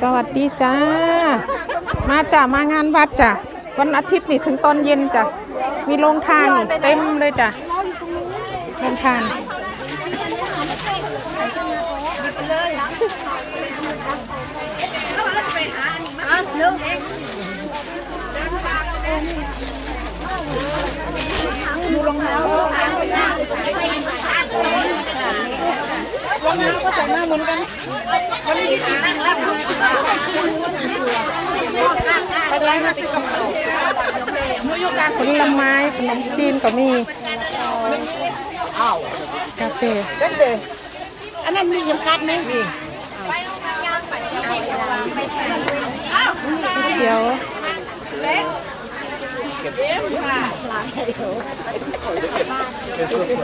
สวัสดีจ้า มาจ้ามางานวัดจ้ะวันอาทิตย์นี่ถึงตอนเย็นจ้ะมีโรงทานเต็มเลยจ้ะโรงทาน ได้มาติดกับผลไม้ขนมจีนก็มีกาแฟอันนั้นมีจำกัดไหมมีเดี๋ยว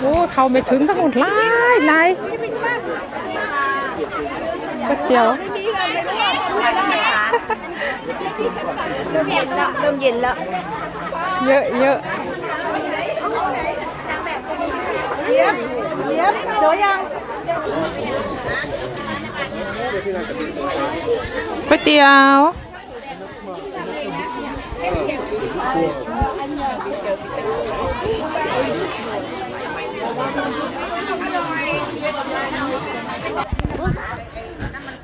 โอ้เขาไม่ถึงทั้งหมดหลายหลายก๋วยเตี๋ยว เริ่มเย็นแล้วเริ่มเย็นแล้วเยอะเยอะเจี๊ยบเจี๊ยบโจยังก๋วยเตี๋ยว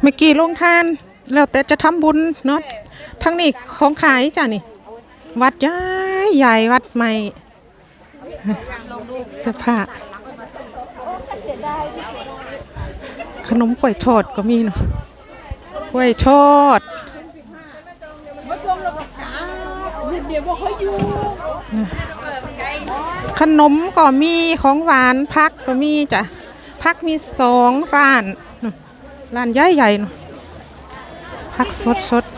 เมื่อกี้ลงทาน แล้วแต่จะทำบุญเนาะ ทั้งนี้ของขายจ้ะนี่ วัดใหญ่ใหญ่วัดใหม่สื้อผ้าขนมกล้วยทอดก็มีเนาะกล้วยทอดขนมก็มีของหวานพักก็มีจ้ะพักมีสองร้านร้านใหญ่ใหญ่ๆเนาะพักสดสดๆ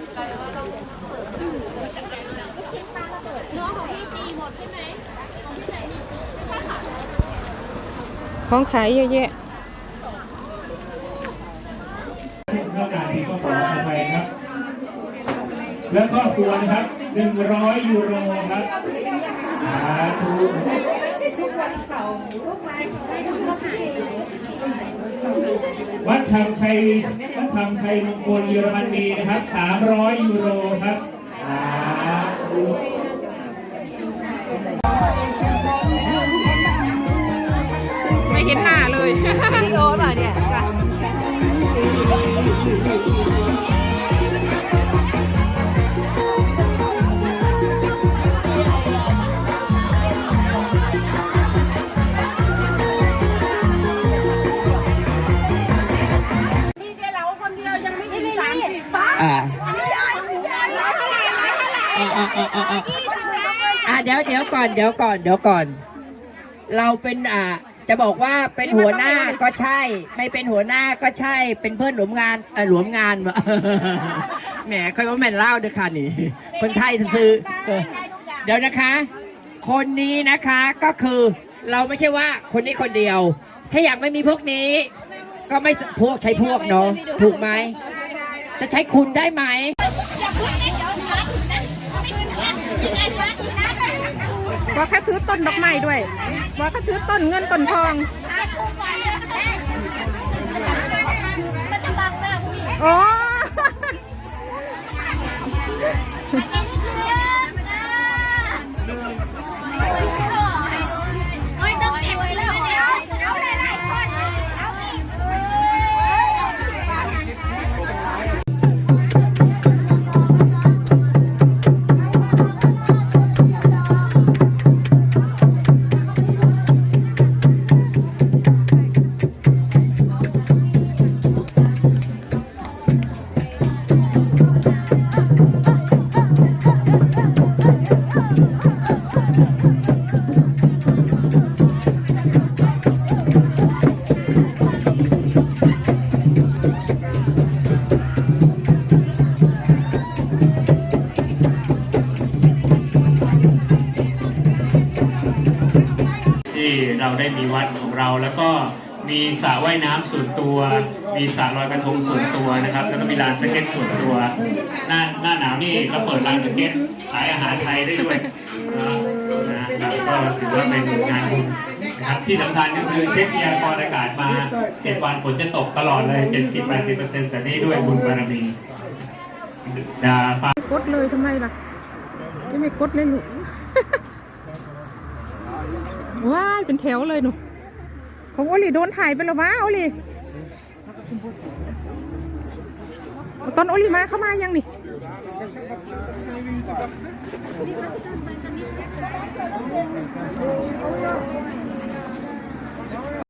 ของขายเยอะแยะเท่ากับที่ก็ขออภัยครับ แล้วก็ครัวนะครับหนึ่งร้อยยูโรครับสาธุวัดธรรมชัยวัดธรรมชัยมงคลเยอรมนีนะครับสามร้อยยูโรครับสาธุ ห็นหน้าเลยโลหน่อยเนี่ยอ่าอ่าอ่าอ่าอ่าอ่าอ่าเดี๋ยวเดี๋ยวก่อนเดี๋ยวก่อนเดี๋ยวก่อน เราเป็นอ่า จะบอกว่าเป็นหัวหน้าก็ใช่ ไม่เป็นหัวหน้าก็ใช่ เป็นเพื่อนหลวมงานเออหลวมงานวะแหมค่อยว่าแม่นเล่าเด้อค่ะนี่คนไทยซื้อเออเดี๋ยวนะคะ คนนี้นะคะก็คือเราไม่ใช่ว่าคนนี้คนเดียว ถ้าอยากไม่มีพวกนี้ ก็ไม่พวกใช้พวกเนาะถูกไหม จะใช้คุณได้ไหมว่าเขาถือต้นดอกไม้ด้วยว่าเขาถือต้นเงินต้นทอง โอ้ ที่เราได้มีวัดของเราแล้วก็ มีสระว่ายน้ำส่วนตัว มีสระลอยกระทงส่วนตัวนะครับ แล้วก็มีลานสเก็ตส่วนตัว หน้าหน้าหนาวนี่เราเปิดลานสเก็ตขายอาหารไทยได้ด้วยนะนะก็ถือว่าเป็นงานบุญนะครับที่สำคัญก็คือเช็คพยากรณ์อากาศมา7วันฝนจะตกตลอดเลย70-80%แปดสิบเปอร์เซ็นต์แต่นี่ด้วยบุญบารมีดาฟ้ากดเลยทำไมล่ะยังไม่กดเลยลูว้ายเป็นแถวเลยหนู ของโอลีโดนถ่ายไปแล้ววะโอลีตอนโอลีมาเข้ามายังนี่